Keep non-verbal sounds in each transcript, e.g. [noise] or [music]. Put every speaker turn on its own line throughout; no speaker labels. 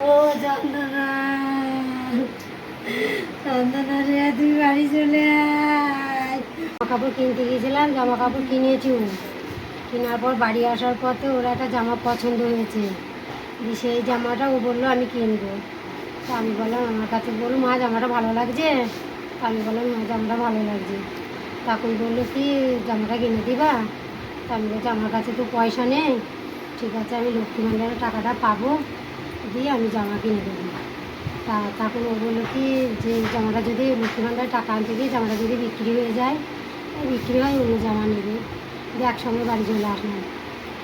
ও চন্দনা। চন্দনা তুই বাড়ি চলে জামা কাপড় কিনতে গিয়েছিলাম, জামা কিনেছি কেনার পর বাড়ি আসার পথে ওর একটা জামা পছন্দ হয়েছে। সেই জামাটা ও বলল, আমি কিনবো। তা আমি বললাম, আমার কাছে বলল, মা, জামাটা ভালো লাগছে? আমি বললাম, মা, জামাটা ভালো লাগছে। তখন বলল, কি, জামাটা কিনে দিবা? তা আমি বলছি আমার কাছে তো পয়সা নেই। ঠিক আছে, আমি লক্ষ্মী ভাণ্ডারের টাকাটা পাবো। দিয়ে আমি জামা কিনে দেবো। তা তখন ও বলল কি, যে জামাটা যদি লক্ষ্মী ভাণ্ডারের টাকা আনতে গিয়ে জামাটা যদি বিক্রি হয়ে যায় বিক্রি হয় অন্য জামা নেবে। দিয়ে একসঙ্গে বাড়ি চলে আসলাম।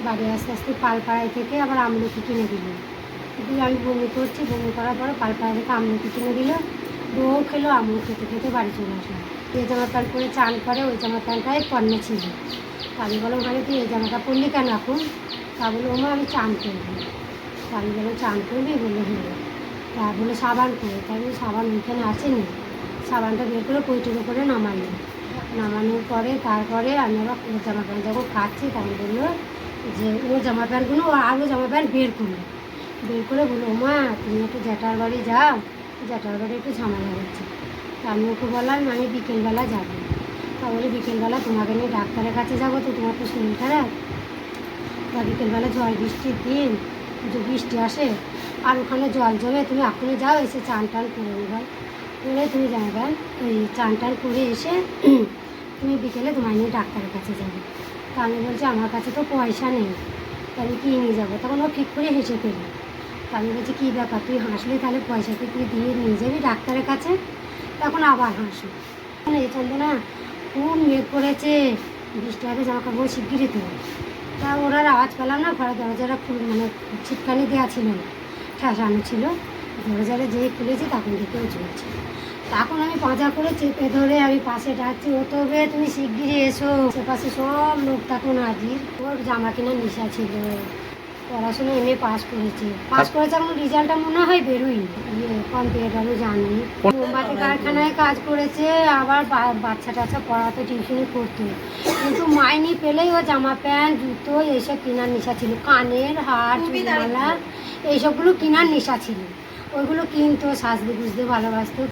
বাড়ি আস্তে আস্তে পালপাড়ায় থেকে আবার আমলকি কিনে দিল। দিয়ে আমি বমি করছি, বমি করার পরে পালপাড়া থেকে আমলকি কিনে দিল। ও খেলো, আমিও খেতে খেতে বাড়ি চলে আসলাম। এই জামা প্যান্ট পরে চান করে, ওই জামা প্যান্টটাই পণ্য ছিল। আমি বললাম মানে তুই এই জামাটা পরলি কেন এখন? তা বলল, ওমা, আমি চান করব। আমি বললাম চান করবি বলল হ্যাঁ তা বলে সাবান করে তাই বলে সাবান ওইখানে আছে নি? সাবানটা বের করে পৈটির উপরে নামালো। নামানোর পরে তারপরে আমি আবার ওর জামা প্যান্ট যখন কাটছি তখন বলল যে ও জামা প্যান্টগুলো ও আরও জামা প্যান্ট বের করল। বের করে বলল মা তুমি একটু জ্যাঠার বাড়ি যাও। জ্যাঠার বাড়ি একটু ঝামেলা হচ্ছে। তা আমি ওকে বললাম, আমি বিকেলবেলা যাব। তা বলে, বিকেলবেলা তোমাকে নিয়ে ডাক্তারের কাছে যাব তো, তোমার তো শরীর খারাপ। তা বিকেলবেলা ঝড় বৃষ্টির দিন যে বৃষ্টি আসে আর ওখানে জল জমে, তুমি এখনই যাও, এসে চান টান করে নেবে করে তুমি যাবে ওই চান টান করে এসে [clears throat] তুমি বিকেলে তোমায় নিয়ে ডাক্তারের কাছে যাবে। তা আমি বলছি, আমার কাছে তো পয়সা নেই, তা আমি কী নিয়ে যাব? তখন ও ঠিক করে হেসে ফেলি তা আমি বলছি, কী ব্যাপার? তুই হাসলে তাহলে পয়সাকে তুই দিয়ে নিয়ে যাবি ডাক্তারের কাছে? তখন আবার হাসি এই চন্দনা খুব মেঘ করেছে, বৃষ্টি হবে, জামা কাপড় শিগগিরই তো তা ওরা আর আওয়াজ পেলাম না ঘরের দরজাটা খুব মানে ছিটকানি দেওয়া ছিল না। ঠেসানো ছিল। দরজাটা যেই খুলেছি তখন দেখেও চলছে। তখন আমি পাঁজা করে চেপে ধরে আমি পাশে ডাকছি, ও তো বে, তুমি শিগগিরি এসো। সে পাশে সব লোক তখন হাজির। ওর জামা কেনার নেশা ছিল। পড়াশোনা এমএ পাস করেছে। পাস করেছে এখন রেজাল্টটা মনে হয় বেরোই ইয়ে কম্পিউটারও জানি মোমবাতি কারখানায় কাজ করেছে আবার বা- বাচ্চা টাচ্চা পড়াতে টিউশনি করতো। কিন্তু মাইনি পেলেই ও জামা প্যান্ট জুতো এইসব কেনার নেশা ছিল। কানের হার চুড়িমালা এইসবগুলো কেনার নেশা ছিল। ওইগুলো কিনতো সাজতে বুঝতে ভালোবাসতো।